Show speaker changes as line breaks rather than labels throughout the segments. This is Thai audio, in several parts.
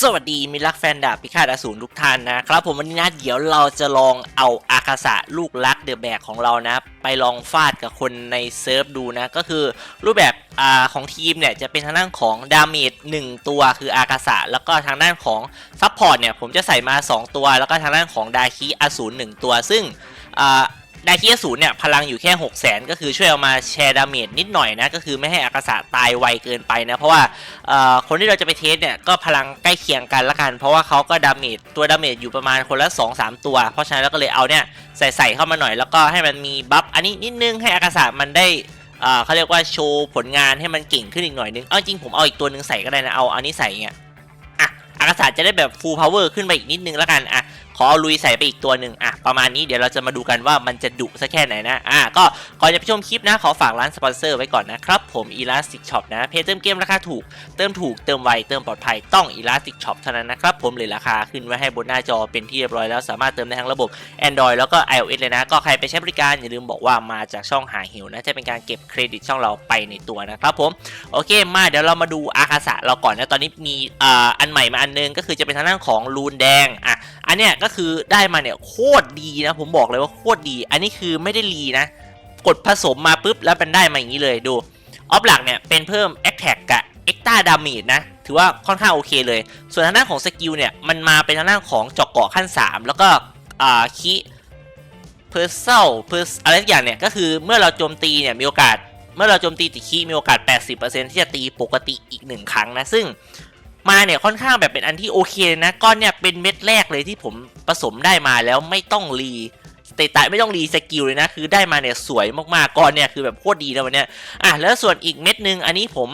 สวัสดีมิตรรักแฟนดาบพิฆาตอสูรทุกท่านนะครับ ผมวันนี้นะเดี๋ยวเราจะลองเอาอาคาสะลูกรักเดอะแบกของเรานะ ไปลองฟาดกับคนในเซิร์ฟดูนะ ก็คือรูปแบบอ่าของทีมเนี่ย จะเป็นทางด้านของดาเมจ1ตัวคืออากาสะแล้วก็ทางด้านของซัพพอร์ตเนี่ย ผมจะใส่มา 2 ตัว แล้วก็ทางด้านของดาคิอสูร1ตัว ซึ่ง อ่าดาคิอสูรเนี่ยพลังอยู่แค่ 6 0 0 0 0 ก็คือช่วยเอามาแชร์ดาเมจนิดหน่อยนะ ก็คือไม่ให้อากาศะตายไวเกินไปนะ เพราะว่าคนที่เราจะไปเทสเนี่ยก็พลังใกล้เคียงกันละกัน เพราะว่าเขาก็ดาเมจตัวดาเมจอยู่ประมาณคนละ 2-3 ตัว เพราะฉะนั้นเราก็เลยเอาเนี่ยใส่ใส่เข้ามาหน่อย แล้วก็ให้มันมีบัฟอันนี้นิดนึงให้อากาศะมันได้เขาเรียกว่าโชว์ผลงานให้มันเก่งขึ้นอีกหน่อยนึง เอาจริงผมเอาอีกตัวหนึงใส่ก็ได้นะ เอาอันนี้ใส่เงี้ย อะ อากาศจะได้แบบ full power ขึ้นไปอีกนิดนึงแล้วกัน อะ ขอเอาลุยใส่ไปอีกตัวหนึ่งอะประมาณนี้เดี๋ยวเราจะมาดูกันว่ามันจะดุสักแค่ไหนนะอะก็ก่อนจะไปชมคลิปนะขอฝากร้านสปอนเซอร์ไว้ก่อนนะครับผม Elastic Shop นะเพจเติมเกมราคาถูกเติมถูกเติมไวเติมปลอดภัยต้อง Elastic Shop เท่านั้นนะครับผมเลยราคาขึ้นไว้ให้บนหน้าจอเป็นที่เรียบร้อยแล้วสามารถเติมได้ทั้งระบบ Android แล้วก็ iOS เลยนะ ก็ใครไปใช้บริการอย่าลืมบอกว่ามาจากช่องหาหิวนะจะเป็นการเก็บเครดิตช่องเราไปในตัวนะครับผมโอเคมาเดี๋ยวเรามาดูอาคาสะเราก่อนนะตอนนี้มีอ่าอันใหม่มาอันนึงก็คือจะเป็นทางด้านของรูนแดงอะอันเนี้ยก็็คือได้มาเนี่ยโคตรดีนะ ผมบอกเลยว่าโคตรดี อันนี้คือไม่ได้รีนะ กดผสมมาปุ๊บแล้วเป็นได้มาอย่างนี้เลยดูออฟหลักเนี่ยเป็นเพิ่ม a t t a c กับ e x t r a Damage นะ ถือว่าค่อนข้างโอเคเลย ส่วนทางด้านของสกิลเนี่ย มันมาเป็นทางด้านของเจอกเกาะขั้น 3 แล้วก็อ่าคีเพอร์เซลเพอร์อะไรอย่างเนี่ย ก็คือเมื่อเราโจมตีเนี่ยมีโอกาสเมื่อเราโจมตีติคีมีโอกาส 80%ที่จะตีปกติอีกหนึ่งครั้งนะ ซึ่ง มาเนี่ยค่อนข้างแบบเป็นอันที่โอเคนะก้อนเนี่ยเป็นเม็ดแรกเลยที่ผมผสมได้มาแล้วไม่ต้องรีสเตตัสไม่ต้องรีสกิลเลยนะ คือได้มาเนี่ยสวยมากๆก้อนเนี่ยคือแบบโคตรดีนะวันเนี้ยอะแล้วส่วนอีกเม็ดหนึงอันนี้ผม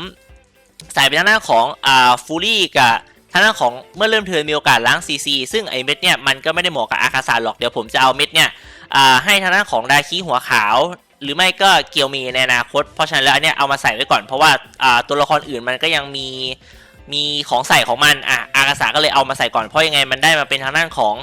ใส่ไปทางหน้าของอ่าฟูลี่กับทางหน้าของเมื่อเริ่มเทินมีโอกาสล้าง CC ซึ่งไอเม็ดเนี่ยมันก็ไม่ได้เหมาะกับอาคาซาหรอก เดี๋ยวผมจะเอาเม็ดเนี่ยอ่าให้ทางด้านของดาคิหัวขาว หรือไม่ก็เกียวมีในอนาคต เพราะฉะนั้นแล้วอันเนี้ยเอามาใส่ไว้ก่อนเพราะว่าอ่าตัวละครอื่นมันก็ยังมี มีของใส่ของมันอะอากาสาก็เลยเอามาใส่ก่อนเพราะยังไงมันได้มาเป็นทางด้านของ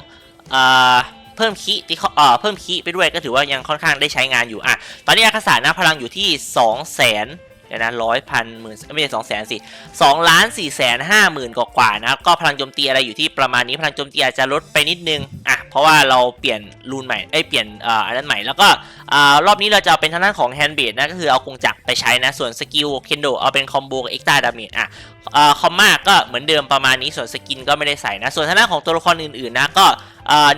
อ่าเพิ่มคีที่เขาอ่อเพิ่มคีไปด้วยก็ถือว่ายังค่อนข้างได้ใช้งานอยู่อะตอนนี้อากาสานะพลังอยู่ที่ 2 0 0 0 0 เดี๋ยวนะร้อยพันหมื่นไม่ใช่สองแสนสิสองล้านสี่แสนห้าหมื่นกว่าๆนะก็พลังโจมตีอะไรอยู่ที่ประมาณนี้พลังโจมตีอาจจะลดไปนิดนึงอะเพราะว่าเราเปลี่ยนรูนใหม่เอ้เปลี่ยนอ่าอันนั้นใหม่แล้วก็อ่ารอบนี้เราจะเอาเป็นทางด้านของแฮนด์เบดนะก็คือเอากงจักรไปใช้นะส่วนสกิลเคนโดเอาเป็นคอมโบกับเอ็กซ์ตาดาเมจอะอ่าคอมมาก็เหมือนเดิมประมาณนี้ส่วนสกินก็ไม่ได้ใส่นะส่วนทางด้านของตัวละครอื่นๆนะก็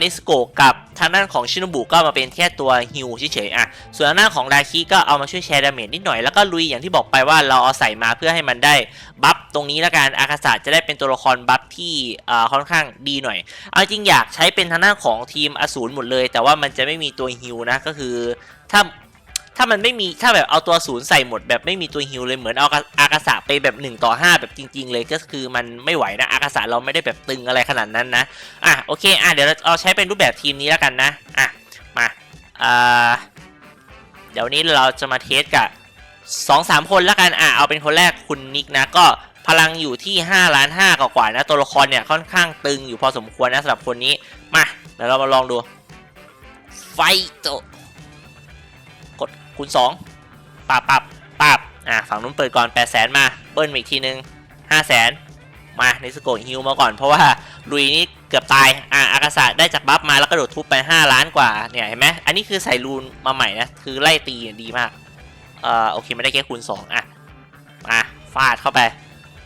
นิสโกกับทางด้านของชินบุก็มาเป็นแค่ตัวฮิวเฉยๆอะส่วนทางด้านของดาคิก็เอามาช่วยแชร์ดาเมจนิดหน่อยแล้วก็ลุยอย่างที่บอกไปว่าเราเอาใส่มาเพื่อให้มันได้บัฟตรงนี้ละกันอากาศาจะได้เป็นตัวละครบัฟที่อ่อค่อนข้างดีหน่อย เอาจริงอยากใช้เป็นทางด้านของทีมอสูรหมดเลย แต่ว่ามันจะไม่มีตัวฮิวนะก็คือถ้า ถ้ามันไม่มีถ้าแบบเอาตัวศูนย์ใส่หมดแบบไม่มีตัวฮิวเลยเหมือนเอาอากาศาไปแบบ1ต่อ5 แบบจริง ๆ เลยก็คือมันไม่ไหวนะอากาศาเราไม่ได้แบบตึงอะไรขนาดนั้นนะอะโอเคอะเดี๋ยวเราเอาใช้เป็นรูปแบบทีมนี้แล้วกันนะอะมาอ่าเดี๋ยวนี้เราจะมาเทสกับสองสามคนแล้วกันอะเอาเป็นคนแรกคุณนิกนะก็พลังอยู่ที่5ล้าน5กว่าๆนะตัวละครเนี่ยค่อนข้างตึงอยู่พอสมควรนะสำหรับคนนี้มาเดี๋ยวเรามาลองดูไฟโต คูณ2ปับปับปับอะฝั่งนู้นเปิดก่อน8 0 0แสนมาเบิ้ลอีกทีนึง5 0 0แสนมาในสโกฮิวมาก่อนเพราะว่าลุยนี่เกือบตายอะอากาศะได้จากบัฟมาแล้วก็โดดทุบไป 5 ล้านกว่าเนี่ยเห็นไหมอันนี้คือใส่รูนมาใหม่นะคือไล่ตีดีมากเอ่อโอเคไม่ได้แค่คูณ2อะมาฟาดเข้าไป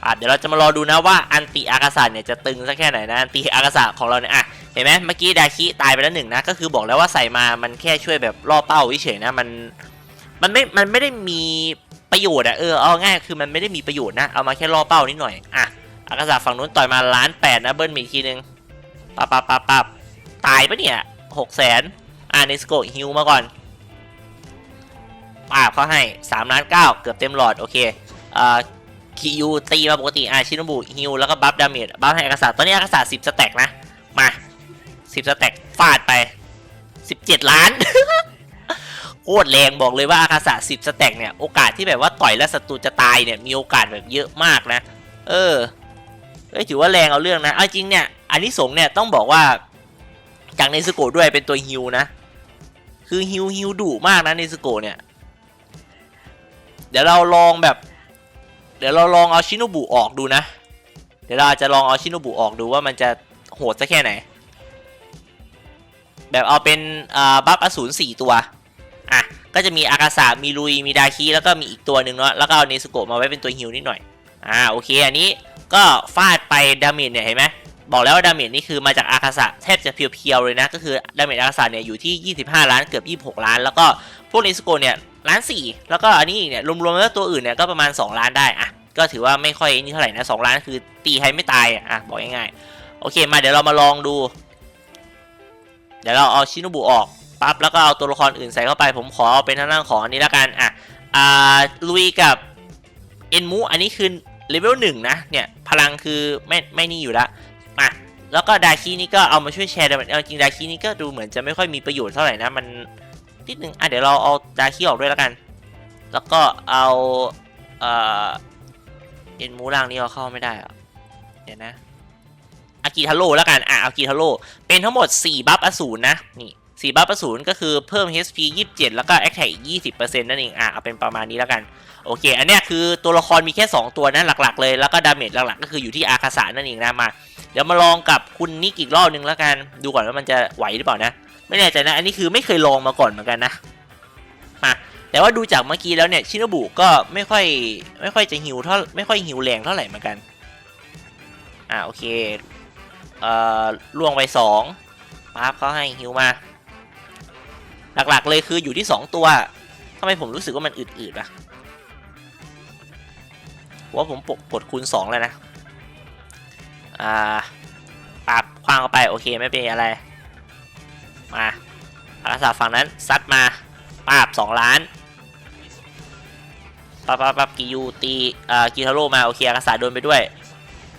อะเดี๋ยวเราจะมารอดูนะว่าอันติอากาศะเนี่ยจะตึงสักแค่ไหนนะอันติอากาศะของเราเนี่ยอะเห็นไหมเมื่อกี้ดาคิตายไปแล้วหนึ่งนะก็คือบอกแล้วว่าใส่มามันแค่ช่วยแบบล่อเป้าเฉยๆนะมัน มันไม่ มันไม่ได้มีประโยชน์อะเออเอาง่ายคือมันไม่ได้มีประโยชน์นะ เอามาแค่ล่อเป้านิดหน่อย อะอากาศะฝั่งนู้นต่อยมาล้านแปดนะเบิ้ลมีอีกทีนึงปับปับปับปับตายปะเนี่ยหกแสนอ่านิสโกฮิวมาก่อนปาบเขาให้สามล้านเก้าเกือบเต็มหลอดโอเคอ่าคิวตีมาปกติอ่าชินบุฮิวแล้วก็บัฟดาเมจบัฟให้อากาศะตอนนี้อากาศะสิบสแต็กนะ มาสิบสแต็กฟาดไปสิบเจ็ดล้าน โคตรแรงบอกเลยว่าอากาศะสิบสแต็กเนี่ย โอกาสที่แบบว่าต่อยแล้วศัตรูจะตายเนี่ย มีโอกาสแบบเยอะมากนะ เออเอ้ถือว่าแรงเอาเรื่องนะเอาจริงเนี่ยอันนี้สงเนี่ยต้องบอกว่าจากในสโกะด้วยเป็นตัวฮิวนะ คือฮิวฮิวดุมากนะในสโกะเนี่ย เดี๋ยวเราลองแบบ เดี๋ยวเราลองเอาชิโนบุออกดูนะ เดี๋ยวเราจะลองเอาชิโนบุออกดูว่ามันจะโหดสักแค่ไหน แบบเอาเป็นบัฟอสูรสี่ตัว ก็จะมีอากาศามีลุย มีดาคิแล้วก็มีอีกตัวหนึ่งเนาะ แล้วก็เอาเนสโกะมาไว้เป็นตัวฮิลนิดหน่อย อ่า โอเค อันนี้ก็ฟาดไปดาเมจเนี่ยเห็นไหมบอกแล้วว่าดาเมจนี่คือมาจากอากาศะแทบจะเพียวๆเลยนะ ก็คือดาเมจอากาศะเนี่ยอยู่ที่ 25 ล้านเกือบ 26 ล้าน แล้วก็พวกเนสโกะเนี่ยล้านสี่แล้วก็อันนี้อีกเนี่ยรวมๆแล้วตัวอื่นเนี่ยก็ประมาณ 2 ล้านได้อะก็ถือว่าไม่ค่อยนี่เท่าไหร่นะ2ล้านคือตีใครไม่ตายอะบอกง่ายๆโอเคมาเดี๋ยวเรามาลองดู เดี๋ยวเราเอาชินบุออก ปั๊บแล้วก็เอาตัวละครอื่นใส่เข้าไป ผมขอเอาเป็นทางด้านของอันนี้ละกันอะอ่าลุยกับเอ็นมูอันนี้คือเลเวลหนึ่งนะเนี่ยพลังคือไม่ไม่นี่อยู่ล้วอะแล้วก็ดาคีนี่ก็เอามาช่วยแชร์ดาเมจเอาจริงดาคีนี่ก็ดูเหมือนจะไม่ค่อยมีประโยชน์เท่าไหร่นะมันนิดนึงอะเดี๋ยวเราเอาดาคีออกด้วยแล้วกัน แล้วก็เอาเอ่อเอ็นมูล่างนี้เราเข้าไม่ได้อะเดี๋ยวนะอากิทาโร่แล้วกันอะอากิทาโร่เป็นทั้งหมด 4 บัฟอสูรนะนี่ 4บัฟอสูรก็คือเพิ่ม HP 27 แล้วก็ Attack อีก 20%นั่นเองอะเอาเป็นประมาณนี้แล้วกัน โอเค อันเนี้ยคือตัวละครมีแค่ 2 ตัวนะหลักๆเลย แล้วก็ดาเมจหลักๆ ก็คืออยู่ที่อาคาสานั่นเองนะมา เดี๋ยวมาลองกับคุณนิกอีกรอบนึงแล้วกัน ดูก่อนว่ามันจะไหวหรือเปล่านะ ไม่แน่ใจนะ อันนี้คือไม่เคยลองมาก่อนเหมือนกันนะ มา แต่ว่าดูจากเมื่อกี้แล้วเนี่ยชินบุก็ไม่ค่อยไม่ค่อยจะหิวเท่าไม่ค่อยหิวแรงเท่าไหร่เหมือนกัน อ่าโอเค เอ่อล่วงไปสองปั๊บเขาให้ฮิวมา หลักๆเลยคืออยู่ที่ 2 ตัวทำไมผมรู้สึกว่ามันอืดๆอะว่าผมปกกดคูณ 2 แล้วนะ อ่าปับควางเข้าไป โอเคไม่เป็นอะไร มาอาราศาสตร์ฝั่งนั้นซัดมาปาบ2ล้านปับปับปับกิยูตีอ่ากิทาโร่มาโอเคอาราศาสตร์โดนไปด้วย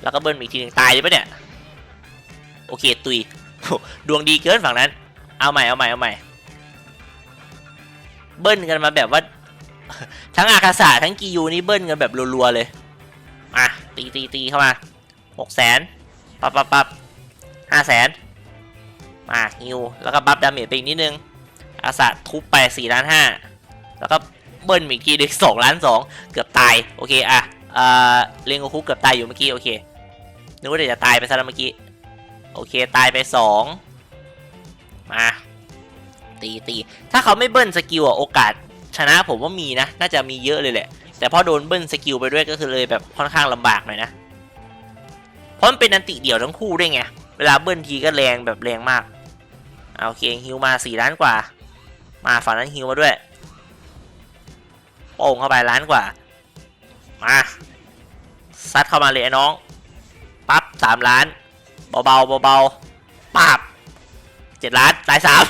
แล้วก็เบิ้ลอีกทีหนึ่งตายเลยปะเนี่ย โอเค ตุยดวงดีเกินฝั่งนั้น เอาใหม่เอาใหม่เอาใหม่ เบิ้ลกันมาแบบว่า ทั้งอาคาสาทั้งกิยูนี่เบิ้ลกันแบบรัวๆเลยมาตีตีตีเข้ามาหกแสนปั๊บปั๊บปั๊บห้าแสนมาฮิวแล้วก็บัฟดาเมจไปอีกนิดนึงอาสาทุบไปสี่ล้านห้าแล้วก็เบิ้ลอีกทีเด็กสองล้านสองเกือบตายโอเคอะอ่าเลงโกคุเกือบตายอยู่เมื่อกี้โอเคนึกว่าเดี๋ยวจะตายไปซะแล้วเมื่อกี้โอเคตายไปสองมา ตีตีถ้าเขาไม่เบิ้ลสกิลอะโอกาสชนะผมว่ามีนะ น่าจะมีเยอะเลยแหละ แต่พอโดนเบิ้ลสกิลไปด้วยก็คือเลยแบบค่อนข้างลำบากหน่อยนะ เพราะมันเป็นอันติเดี่ยวทั้งคู่ด้วยไง เวลาเบิ้ลทีก็แรงแบบแรงมากเอาโอเคฮิวมาสี่ล้านกว่า มาฝั่งนั้นฮิวมาด้วยโป่งเข้าไปล้านกว่า มาซัดเข้ามาเลยไอ้น้อง ปั๊บสามล้าน เบาๆเบาๆปาบเจ็ดล้านตายสาม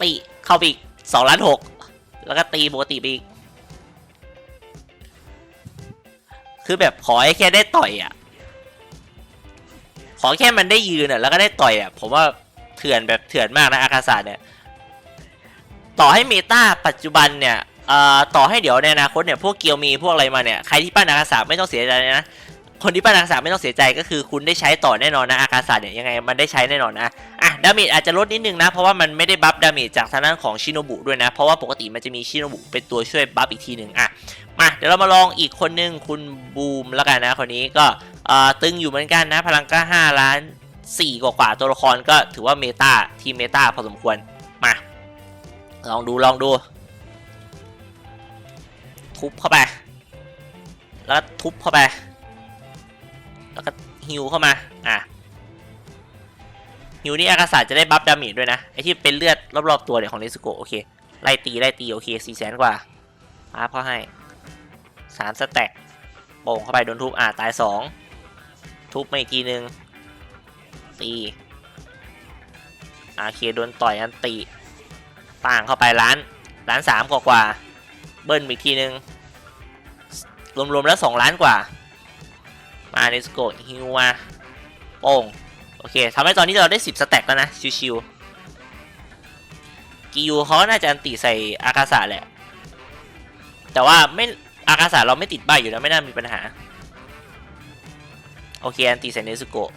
ปีเข้าไปอีกสองล้านหกแล้วก็ตีปกติไปอีก คือแบบขอให้แค่ได้ต่อยอะ ขอแค่มันได้ยืนอะแล้วก็ได้ต่อยอะผมว่าเถื่อนแบบเถื่อนมากนะอาคาศาเนี่ย ต่อให้เมตาปัจจุบันเนี่ยเอ่อต่อให้เดี๋ยวในอนาคตเนี่ยพวกเกียวมีพวกอะไรมาเนี่ยใครที่ปั้นอาคาศาไม่ต้องเสียใจนะ คนที่ปั้นอาคาศาสตร์ไม่ต้องเสียใจก็คือคุณได้ใช้ต่อแน่นอนนะอาคาศาสตร์เนี่ยยังไงมันได้ใช้แน่นอนนะอะดาเมจอาจจะลดนิดนึงนะ เพราะว่ามันไม่ได้บัฟดาเมจจากทางด้านของชิโนบุด้วยนะ เพราะว่าปกติมันจะมีชิโนบุเป็นตัวช่วยบัฟอีกทีหนึ่งอะมาเดี๋ยวเรามาลองอีกคนนึงคุณบูมแล้วกันนะคนนี้ก็เอ่อตึงอยู่เหมือนกันนะ พลังก็5ล้าน4กว่ากว่าตัวละครก็ถือว่าเมตาทีเมตาพอสมควรมาลองดูลองดู ทุบเข้าไป แล้วทุบเข้าไป แล้วก็ฮิวเข้ามา อะฮิวนี่อากาศาจะได้บัฟดาเมจด้วยนะ ไอที่เป็นเลือดรอบๆตัวเนี่ยของเนสโกะโอเค ไล่ตีไล่ตีโอเคสี่แสนกว่าป้าเขาให้สามสแต็กโป่งเข้าไปโดนทุบอ่าตายสองทุบมาอีกทีนึงตีอาเคโดนต่อยอันตีป่างเข้าไปล้านล้านสามกว่ากว่าเบิ้ลอีกทีนึงรวมๆแล้วสองล้านกว่า มาเนสโกฮิวมาโป่งโอเคทำให้ตอนนี้เราได้ 10 สแต็กแล้วนะ ชิวๆกิยูเขาน่าจะอันติใส่อากาศะแหละ แต่ว่าไม่อากาศะเราไม่ติดใบอยู่แล้วไม่น่ามีปัญหา โอเค อันติใส่เนซุโกะ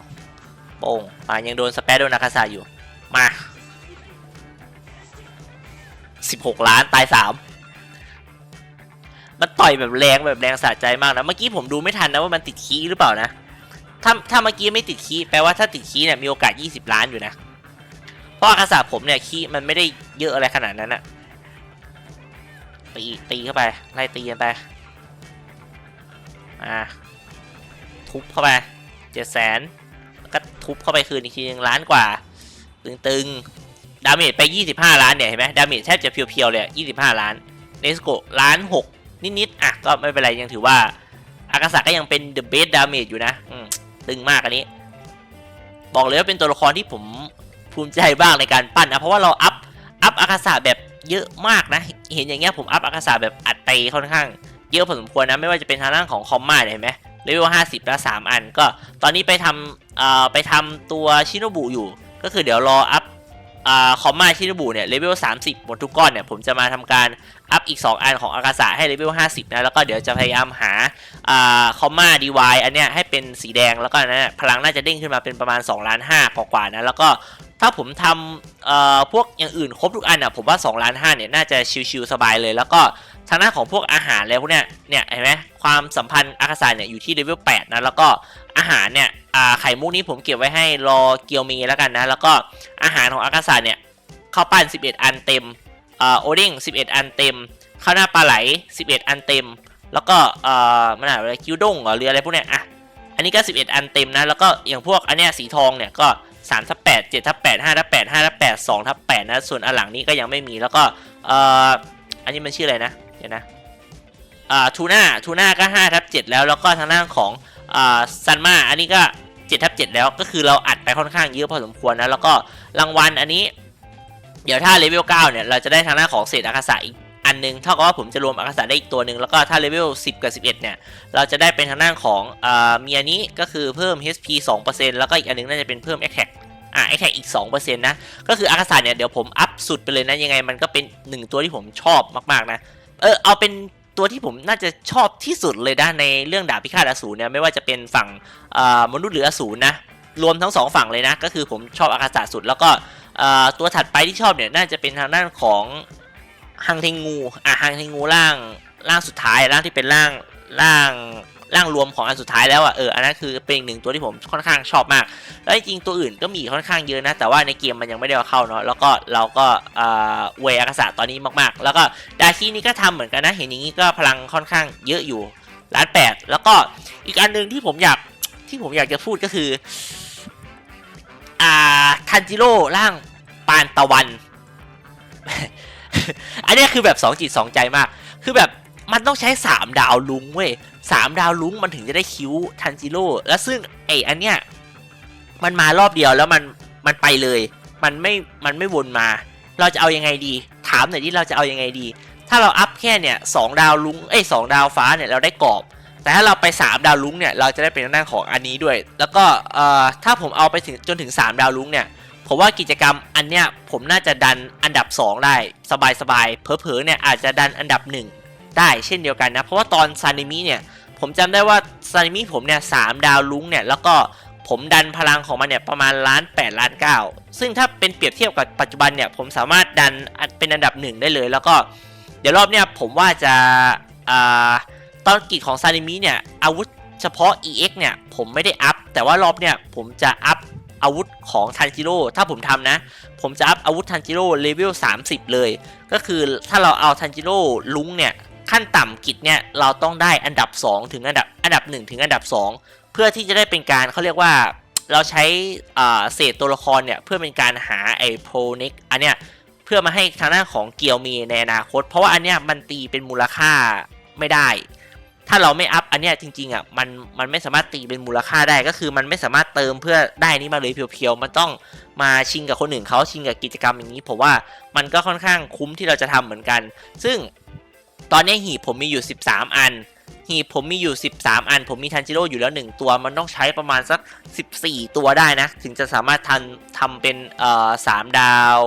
โป่งอ่ายังโดนสเปซโดนอากาศะอยู่ มา 16 ล้านตาย 3 มันต่อยแบบแรงแบบแรงสะใจมากนะ เมื่อกี้ผมดูไม่ทันนะว่ามันติดคีหรือเปล่านะ ถ้าถ้าเมื่อกี้ไม่ติดคีแปลว่าถ้าติดคีเนี่ยมีโอกาส 20 ล้านอยู่นะ เพราะอากาศผมเนี่ยคีมันไม่ได้เยอะอะไรขนาดนั้นอะตีตีเข้าไปไล่ตีกันไป อ่า ทุบเข้าไปเจ็ดแสนก็ทุบเข้าไปคืนอีกทีหนึงล้านกว่า ตึงๆ ดาเมจไป 25 ล้านเนี่ยเห็นไหมดาเมจแทบจะเพียวๆเลย25 ล้านเนสโกล้านหก นิดๆอะก็ไม่เป็นไรยังถือว่าอากาศก็ยังเป็น the best damage อยู่นะตึงมากอันนี้ บอกเลยว่าเป็นตัวละครที่ผมภูมิใจบ้างในการปั้นนะเพราะว่าเราอัพอัพอากาศแบบเยอะมากนะ เห็นอย่างเงี้ยผมอัพอากาศแบบอัดไปค่อนข้าง เยอะพอสมควรนะไม่ว่าจะเป็นทางด้านของคอมมาเนี่ยเห็นไหมเลเวล50แล้ว3อัน ก็ตอนนี้ไปทำเอ่อไปทำตัวชิโนบุอยู่ ก็คือเดี๋ยวรออัพ อ่าคอมมาชิโนบุเนี่ยเลเวล30 หมดทุกก้อนเนี่ยผมจะมาทำการอัพอีก 2 อันของอากาศะให้เลเวล50 นะ แล้วก็เดี๋ยวจะพยายามหาอ่าคอมมาดีวายอันเนี้ยให้เป็นสีแดงแล้วก็นะพลังน่าจะเด้งขึ้นมาเป็นประมาณ2ล้าน5กว่าๆนะแล้วก็ ถ้าผมทำเอ่อพวกอย่างอื่นครบทุกอันอะผมว่า2ล้าน5เนี่ยน่าจะชิวๆสบายเลย แล้วก็ทางด้านของพวกอาหารแล้วพวกเนี้ยเนี่ยเห็นไหมความสัมพันธ์อากาศะเนี่ยอยู่ที่เลเวล8นะแล้วก็อาหารเนี่ยอ่าไข่มุกนี้ผมเก็บไว้ให้รอเกียวมีแล้วกันนะ แล้วก็อาหารของอากาศะเนี่ยข้าวปั้น 11 อันเต็มเอ่อโอดิ้ง11 อันเต็มข้าวหน้าปลาไหล 11 อันเต็ม แล้วก็เอ่อมันอะไรคิวด้งหรอหรืออะไรพวกเนี้ยอะอันนี้ก็ 11 อันเต็มนะแล้วก็อย่างพวกอันเนี้ยสีทองเนี่ยก็ 3ทับ8 7ทับ8 5ทับ8 5ทับ8 2ทับ8นะส่วนอันหลังนี้ก็ยังไม่มีแล้วก็เอ่ออันนี้มันชื่ออะไรนะเดี๋ยวนะอ่าทูน่าทูน่าก็5ทับ7แล้วแล้วก็ทางด้านของอ่าซันมาอันนี้ก็7ทับ7แล้วก็คือเราอัดไปค่อนข้างเยอะพอสมควรนะแล้วก็รางวัลอันนี้เดี๋ยวถ้าเลเวล9เนี่ย เราจะได้ทางด้าของเศษอากาศะอีก อันหนึงเท่ากับว่าผมจะรวมอากาศะได้อีกตัวหนึ่งแล้วก็ถ้าเลเวล10 กับ 11 เนี่ย เราจะได้เป็นทางด้านของอ่ามีอันนี้ก็คือเพิ่ม HP 2%แล้วก็อีกอันหนึงน่าจะเป็นเพิ่ม Attack อ่า Attack อีก 2%นะ ก็คืออากาศเนี่ย เดี๋ยวผมอัพสุดไปเลยนะ ยังไงมันก็เป็นหนึ่งตัวที่ผมชอบมากๆนะ เออ เอาเป็นตัวที่ผมน่าจะชอบที่สุดเลยนะ ในเรื่องดาบพิฆาตอสูรเนี่ย ไม่ว่าจะเป็นฝั่งอ่ามนุษย์หรืออสูรนะ รวมทั้งสองฝั่งเลยนะ ก็คือผมชอบอากาศสุด แล้วก็ตัวถัดไปที่ชอบเนี่ย น่าจะเป็นทางด้านของ ฮังเทงู อะฮังเทงูร่างร่างสุดท้ายร่างที่เป็นร่างร่างร่างรวมของอันสุดท้ายแล้วอะเอออันนั้นคือเป็นอีกหนึ่งตัวที่ผมค่อนข้างชอบมาก แล้วจริงๆตัวอื่นก็มีค่อนข้างเยอะนะ แต่ว่าในเกมมันยังไม่ได้เข้าเนาะแล้วก็เราก็เอ่อเวอากาศะตอนนี้มากๆ แล้วก็ดาคินี่ก็ทำเหมือนกันนะเห็นอย่างนี้ก็พลังค่อนข้างเยอะอยู่ล้านแปดแล้วก็อีกอันหนึ่งที่ผมอยากที่ผมอยากจะพูดก็คืออ่าทันจิโร่ร่างปานตะวัน อันเนี้ยคือแบบสองจิตสองใจมาก คือแบบมันต้องใช้สามดาวลุงเว้ยสามดาวลุงมันถึงจะได้คิ้วทันจิโร่แล้วซึ่งไออันเนี้ยมันมารอบเดียวแล้วมันมันไปเลย มันไม่มันไม่วนมา เราจะเอายังไงดี ถามหน่อยที่เราจะเอายังไงดี ถ้าเราอัพแค่เนี่ยสองดาวลุงเอ้ยสองดาวฟ้าเนี่ยเราได้กรอบ แต่ถ้าเราไป 3 ดาวลุงเนี่ยเราจะได้เป็นทางด้าของอันนี้ด้วย แล้วก็เอ่อถ้าผมเอาไปถึงจนถึง 3 ดาวลุงเนี่ย ผมว่ากิจกรรมอันเนี้ยผมน่าจะดันอันดับ 2 ได้สบายๆเผลอๆเนี่ยอาจจะดันอันดับ 1 ได้เช่นเดียวกันนะ เพราะว่าตอนซานิมิเนี่ยผมจำได้ว่าซานิมิผมเนี่ยสามดาวลุงเนี่ยแล้วก็ผมดันพลังของมันเนี่ยประมาณล้าน8ล้าน9ซึ่งถ้าเป็นเปรียบเทียบกับปัจจุบันเนี่ยผมสามารถดันเป็นอันดับหนึ่งได้เลย แล้วก็เดี๋ยวรอบเนี่ยผมว่าจะอ่าตอนกิจของซานิมิเนี่ยอาวุธเฉพาะ EX เนี่ยผมไม่ได้อัพแต่ว่ารอบเนี่ยผมจะอัพ อาวุธของทันจิโร่ถ้าผมทำนะ ผมจะอัพอาวุธทันจิโร่เลเวล30 เลย ก็คือถ้าเราเอาทันจิโร่ลุงเนี่ยขั้นต่ำกิจเนี่ยเราต้องได้อันดับ 2 ถึงอันดับอันดับ 1 ถึงอันดับ 2 เพื่อที่จะได้เป็นการเขาเรียกว่าเราใช้เศษตัวละครเนี่ยเพื่อเป็นการหาไอ้โพน็กอันเนี้ยเพื่อมาให้ทางด้านของเกียวมีในอนาคต เพราะว่าอันเนี้ยมันตีเป็นมูลค่าไม่ได้ ถ้าเราไม่อัพอันเนี้ยจริงๆอะมันมันไม่สามารถตีเป็นมูลค่าได้ก็คือมันไม่สามารถเติมเพื่อได้นี่มาเลยเพียวๆมันต้องมาชิงกับคนอื่นเขาชิงกับกิจกรรมอย่างนี้ผมว่ามันก็ค่อนข้างคุ้มที่เราจะทำเหมือนกัน ซึ่งตอนนี้หีบผมมีอยู่ 13 อัน หีบผมมีอยู่ 13 อัน ผมมีทันจิโร่อยู่แล้ว 1 ตัว มันต้องใช้ประมาณสัก 14 ตัวได้นะ ถึงจะสามารถทันทำเป็นเอ่อสามดาว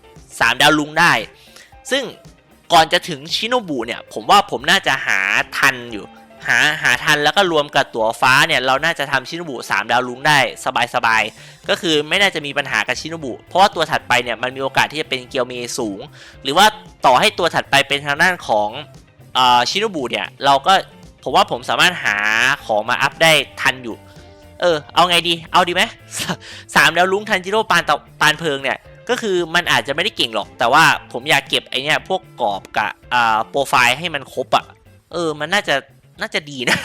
3 ดาวลุงได้ ซึ่ง ก่อนจะถึงชิโนบุเนี่ย ผมว่าผมน่าจะหาทันอยู่ หาหาทันแล้วก็รวมกับตั๋วฟ้าเนี่ย เราน่าจะทำชิโนบุ3ดาวลุงได้สบายๆ ก็คือไม่น่าจะมีปัญหากับชิโนบุ เพราะว่าตัวถัดไปเนี่ยมันมีโอกาสที่จะเป็นเกียวเมสูง หรือว่าต่อให้ตัวถัดไปเป็นทางด้านของอ่อชิโนบุเนี่ยเราก็ผมว่าผมสามารถหาของมาอัพได้ทันอยู่ เออ เอาไงดี เอาดีไหมสามแล้วลุงทันจิโร่ปานตปานเพิงเนี่ย ก็คือมันอาจจะไม่ได้เก่งหรอก แต่ว่าผมอยากเก็บไอเนี่ยพวกกรอบกับอ่าโปรไฟล์ให้มันครบอะเออ มันน่าจะน่าจะดีนะ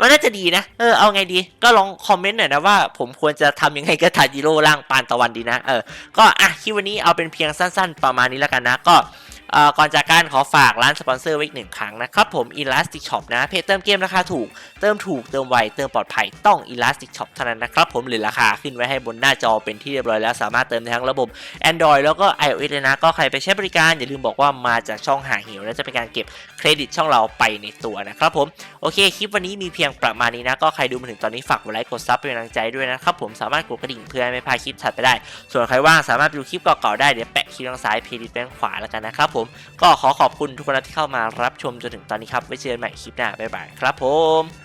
มันน่าจะดีนะ เออ เอาไงดี ก็ลองคอมเมนต์หน่อยนะว่าผมควรจะทำยังไงกับทาจิโร่ร่างปานตะวันดีนะ เออ ก็อะคลิปวันนี้เอาเป็นเพียงสั้น ๆ ประมาณนี้แล้วกันนะ ก็ ก่อนจากการขอฝากร้านสปอนเซอร์ไว้อีกหนึ่งครั้งนะครับผม Elastic Shop นะเพจเติมเกมราคาถูก เติมถูกเติมไวเติมปลอดภัยต้อง Elastic Shop เท่านั้นนะครับผมหรือราคาขึ้นไว้ให้บนหน้าจอเป็นที่เรียบร้อยแล้วสามารถเติมได้ทั้งระบบ Android แล้วก็ iOS เลยนะก็ใครไปใช้บริการอย่าลืมบอกว่ามาจากช่องหาเหวและจะเป็นการเก็บเครดิตช่องเราไปในตัวนะครับผมโอเคคลิปวันนี้มีเพียงประมาณนี้นะก็ใครดูมาถึงตอนนี้ฝากกดไลค์กดซับเป็นกำลังใจด้วยนะครับผมสามารถกดกระดิ่งเพื่อไม่พลาดคลิปถัดไปได้ ส่วนใครว่างสามารถดูคลิปเก่าๆได้เดี๋ยวแปะคลิปทางซ้ายเพลย์ลิสต์ไว้างขวาแล้วกันนะครับผมก็ขอขอบคุณทุกคนที่เข้ามารับชมจนถึงตอนนี้ครับไว้เจอกันใหม่คลิปหน้าบ๊ายบายครับผม